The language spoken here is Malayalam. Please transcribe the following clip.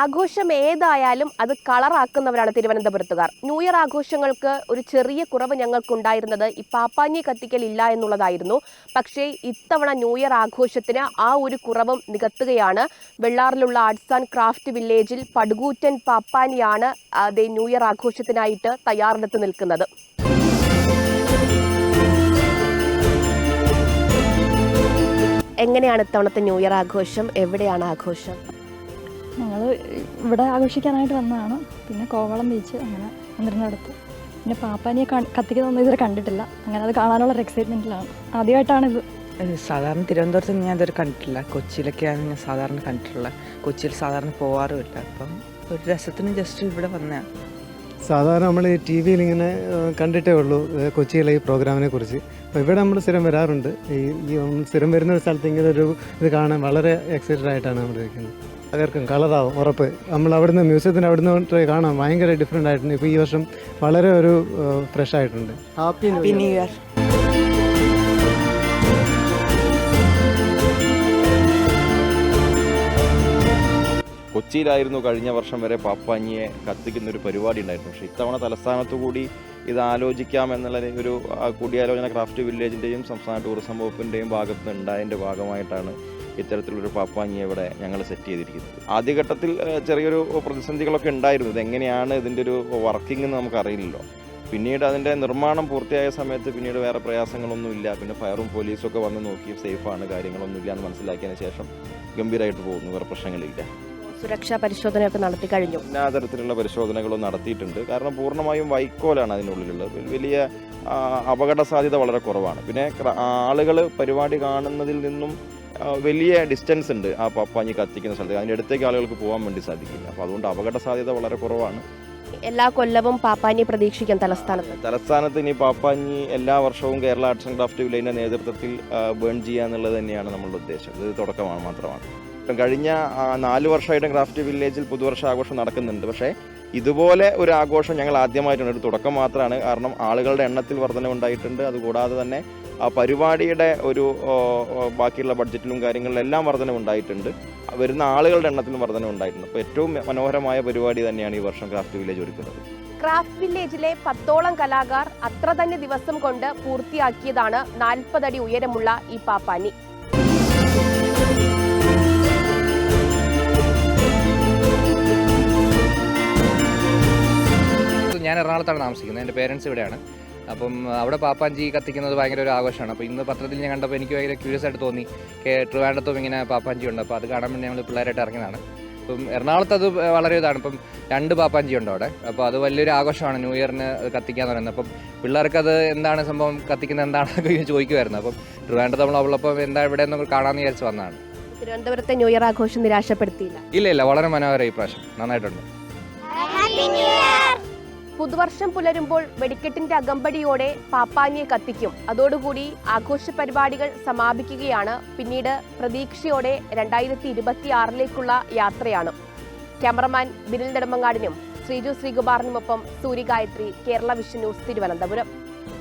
ആഘോഷം ഏതായാലും അത് കളറാക്കുന്നവരാണ് തിരുവനന്തപുരത്തുകാർ. ന്യൂ ഇയർ ആഘോഷങ്ങൾക്ക് ഒരു ചെറിയ കുറവ് ഞങ്ങൾക്കുണ്ടായിരുന്നത് ഈ പാപ്പാഞ്ഞി കത്തിക്കൽ ഇല്ല എന്നുള്ളതായിരുന്നു. പക്ഷേ ഇത്തവണ ന്യൂ ഇയർ ആഘോഷത്തിന് ആ ഒരു കുറവും നികത്തുകയാണ്. വെള്ളാറിലുള്ള ആർട്സ് ആൻഡ് ക്രാഫ്റ്റ് വില്ലേജിൽ പടുകൂറ്റൻ പാപ്പാനിയാണ് അതേ ന്യൂ ഇയർ ആഘോഷത്തിനായിട്ട് തയ്യാറെടുത്ത് നിൽക്കുന്നത്. എങ്ങനെയാണ് ഇത്തവണത്തെ ന്യൂ ഇയർ ആഘോഷം? എവിടെയാണ് ആഘോഷം? ഞങ്ങൾ ഇവിടെ ആഘോഷിക്കാനായിട്ട് വന്നതാണ്. പിന്നെ കോവളം ബീച്ച് അങ്ങനെ വന്നിരുന്നിടത്ത്. പിന്നെ പാപ്പാനിയെ കത്തിക്കുന്നൊന്നും ഇതുവരെ കണ്ടിട്ടില്ല. അങ്ങനെ അത് കാണാനുള്ള ഒരു എക്സൈറ്റ്മെന്റിലാണ് ആദ്യമായിട്ടാണിത് ഇത്. സാധാരണ തിരുവനന്തപുരത്ത് ഞാൻ ഇതുവരെ കണ്ടിട്ടില്ല. കൊച്ചിയിലൊക്കെയാണ് ഞാൻ സാധാരണ കണ്ടിട്ടുള്ളത്. കൊച്ചിയിൽ സാധാരണ പോവാറുമില്ല. അപ്പം ഒരു രസത്തിന് ജസ്റ്റ് ഇവിടെ വന്നതാണ് സാധാരണ നമ്മൾ ഈ ടി വിയിൽ ഇങ്ങനെ കണ്ടിട്ടേ ഉള്ളൂ കൊച്ചിയിലെ ഈ പ്രോഗ്രാമിനെ കുറിച്ച്. അപ്പോൾ ഇവിടെ നമ്മൾ സ്ഥിരം വരാറുണ്ട്. ഈ സ്ഥിരം വരുന്ന ഒരു സ്ഥലത്ത് ഇങ്ങനെ ഒരു ഇത് കാണാൻ വളരെ എക്സൈറ്റഡ് ആയിട്ടാണ് നമ്മൾ ഇരിക്കുന്നത്. തകർക്കും കളറാവും ഉറപ്പ്. നമ്മൾ അവിടുന്ന് മ്യൂസിയത്തിന് അവിടുന്ന് കാണാം കാണാൻ ഭയങ്കര ഡിഫറെന്റ് ആയിട്ടുണ്ട്. ഇപ്പോൾ ഈ വർഷം വളരെ ഒരു ഫ്രഷ് ആയിട്ടുണ്ട്. ഹാപ്പി ഹാപ്പി ന്യൂ ഇയർ കൊച്ചിയിലായിരുന്നു കഴിഞ്ഞ വർഷം വരെ പാപ്പാഞ്ഞിയെ കത്തിക്കുന്ന ഒരു പരിപാടി ഉണ്ടായിരുന്നു. പക്ഷേ ഇത്തവണ തലസ്ഥാനത്തു കൂടി ഇത് ആലോചിക്കാം എന്നുള്ള ഒരു കൂടിയാലോചന ക്രാഫ്റ്റ് വില്ലേജിന്റെയും സംസ്ഥാന ടൂറിസം വകുപ്പിന്റെയും ഭാഗത്ത് ഉണ്ടായതിന്റെ ഭാഗമായിട്ടാണ് ഇത്തരത്തിലൊരു പാപ്പാഞ്ഞി ഇവിടെ ഞങ്ങൾ സെറ്റ് ചെയ്തിരിക്കുന്നത്. ആദ്യഘട്ടത്തിൽ ചെറിയൊരു പ്രതിസന്ധികളൊക്കെ ഉണ്ടായിരുന്നു. ഇതെങ്ങനെയാണ് ഇതിന്റെ ഒരു വർക്കിംഗ് എന്ന് നമുക്കറിയില്ലല്ലോ. പിന്നീട് അതിന്റെ നിർമ്മാണം പൂർത്തിയായ സമയത്ത് പിന്നീട് വേറെ പ്രയാസങ്ങളൊന്നും ഇല്ല പിന്നെ ഫയറും പോലീസും ഒക്കെ വന്ന് നോക്കി സേഫാണ് കാര്യങ്ങളൊന്നും ഇല്ല എന്ന് മനസ്സിലാക്കിയതിന് ശേഷം ഗംഭീരമായിട്ട് പോകുന്നു. വേറെ പ്രശ്നങ്ങളില്ല. സുരക്ഷാ പരിശോധനയൊക്കെ നടത്തി കഴിഞ്ഞു. എല്ലാ തരത്തിലുള്ള പരിശോധനകളും നടത്തിയിട്ടുണ്ട്. കാരണം പൂർണമായും വൈക്കോലാണ് അതിനുള്ളിലുള്ളത് വലിയ അപകട സാധ്യത വളരെ കുറവാണ്. പിന്നെ ആളുകൾ പരിപാടി കാണുന്നതിൽ നിന്നും വലിയ ഡിസ്റ്റൻസ് ഉണ്ട് ആ പപ്പാഞ്ഞി കത്തിക്കുന്ന സ്ഥലത്ത് അതിന്റെ അടുത്തേക്ക് ആളുകൾക്ക് പോകാൻ വേണ്ടി സാധിക്കില്ല. അപ്പോൾ അതുകൊണ്ട് അപകട സാധ്യത വളരെ കുറവാണ്. എല്ലാ കൊല്ലവും പാപ്പാഞ്ഞി പ്രതീക്ഷിക്കും തലസ്ഥാനത്ത്. തലസ്ഥാനത്ത് ഇനി പാപ്പാഞ്ഞി എല്ലാ വർഷവും കേരള ആർട്സ് ആൻഡ് ക്രാഫ്റ്റ് വില്ലേജിന്റെ നേതൃത്വത്തിൽ ബേൺ ചെയ്യുക എന്നുള്ളത് തന്നെയാണ് നമ്മളുടെ ഉദ്ദേശം. ഇത് തുടക്കമാണ് മാത്രമാണ്. ഇപ്പം കഴിഞ്ഞ നാല് വർഷമായിട്ട് ക്രാഫ്റ്റ് വില്ലേജിൽ പുതുവർഷ ആഘോഷം നടക്കുന്നുണ്ട്. പക്ഷേ ഇതുപോലെ ഒരു ആഘോഷം ഞങ്ങൾ ആദ്യമായിട്ടുണ്ട് ഒരു തുടക്കം മാത്രമാണ്. കാരണം ആളുകളുടെ എണ്ണത്തിൽ വർധനവുണ്ടായിട്ടുണ്ട്. അതുകൂടാതെ തന്നെ ആ പരിപാടിയുടെ ഒരു ബാക്കിയുള്ള ബഡ്ജറ്റിലും കാര്യങ്ങളിലും എല്ലാം വർധനവുണ്ടായിട്ടുണ്ട് വരുന്ന ആളുകളുടെ എണ്ണത്തിലും വർധനമുണ്ടായിട്ടുണ്ട് അപ്പോൾ ഏറ്റവും മനോഹരമായ പരിപാടി തന്നെയാണ് ഈ വർഷം ക്രാഫ്റ്റ് വില്ലേജ് ഒരുക്കുന്നത്. ക്രാഫ്റ്റ് വില്ലേജിലെ പത്തോളം കലാകാർ അത്ര തന്നെ ദിവസം കൊണ്ട് പൂർത്തിയാക്കിയതാണ് നാൽപ്പതടി ഉയരമുള്ള ഈ പാപ്പാനി. ഞാൻ എറണാകുളത്താണ് താമസിക്കുന്നത്. എന്റെ പേരൻസ് ഇവിടെയാണ്. അപ്പം അവിടെ പാപ്പാഞ്ചി കത്തിക്കുന്നത് ഭയങ്കര ഒരു ആഘോഷമാണ്. അപ്പോൾ ഇന്ന് പത്രത്തിൽ ഞാൻ കണ്ടപ്പോൾ എനിക്ക് ഭയങ്കര ക്യൂരിയസ് ആയിട്ട് തോന്നി. കേ ട്രിവാൻഡത്തും ഇങ്ങനെ പാപ്പാഞ്ചി ഉണ്ട്. അപ്പോൾ അത് കാണാൻ വേണ്ടി ഞങ്ങൾ പിള്ളേരായിട്ട് ഇറങ്ങിയതാണ്. അപ്പം എറണാകുളത്ത് അത് വളരെ ഇതാണ്. ഇപ്പം രണ്ട് പാപ്പാഞ്ചി ഉണ്ട് അവിടെ. അപ്പോൾ അത് വലിയൊരു ആഘോഷമാണ്. ന്യൂ ഇയറിന് അത് കത്തിക്കാന്ന് പറയുന്നത്. അപ്പം പിള്ളേർക്ക് അത് എന്താണ് സംഭവം? കത്തിക്കുന്നത് എന്താണെന്നൊക്കെ ചോദിക്കുമായിരുന്നു. അപ്പം ട്രിവാൻഡത്ത് നമ്മൾ അവളപ്പം എന്താ ഇവിടെ എന്ന് കാണാമെന്ന് വിചാരിച്ച് വന്നതാണ്. തിരുവനന്തപുരത്തെ ന്യൂ ഇയർ ആഘോഷം നിരാശപ്പെടുത്തിയില്ല. ഇല്ല ഇല്ല. വളരെ മനോഹരമായി ഈ പ്രാവശ്യം. നന്നായിട്ടുണ്ട്. പുതുവർഷം പുലരുമ്പോൾ വെടിക്കെട്ടിന്റെ അകമ്പടിയോടെ പാപ്പാനിയെ കത്തിക്കും. അതോടുകൂടി ആഘോഷ പരിപാടികൾ സമാപിക്കുകയാണ്. പിന്നീട് പ്രതീക്ഷയോടെ രണ്ടായിരത്തി ഇരുപത്തി ആറിലേക്കുള്ള യാത്രയാണ്. ക്യാമറമാൻ ബിനിൽ നെടുമങ്ങാടിനും ശ്രീജു ശ്രീകുമാറിനുമൊപ്പം സൂര്യഗായത്രി കേരള വിഷൻ ന്യൂസ് തിരുവനന്തപുരം.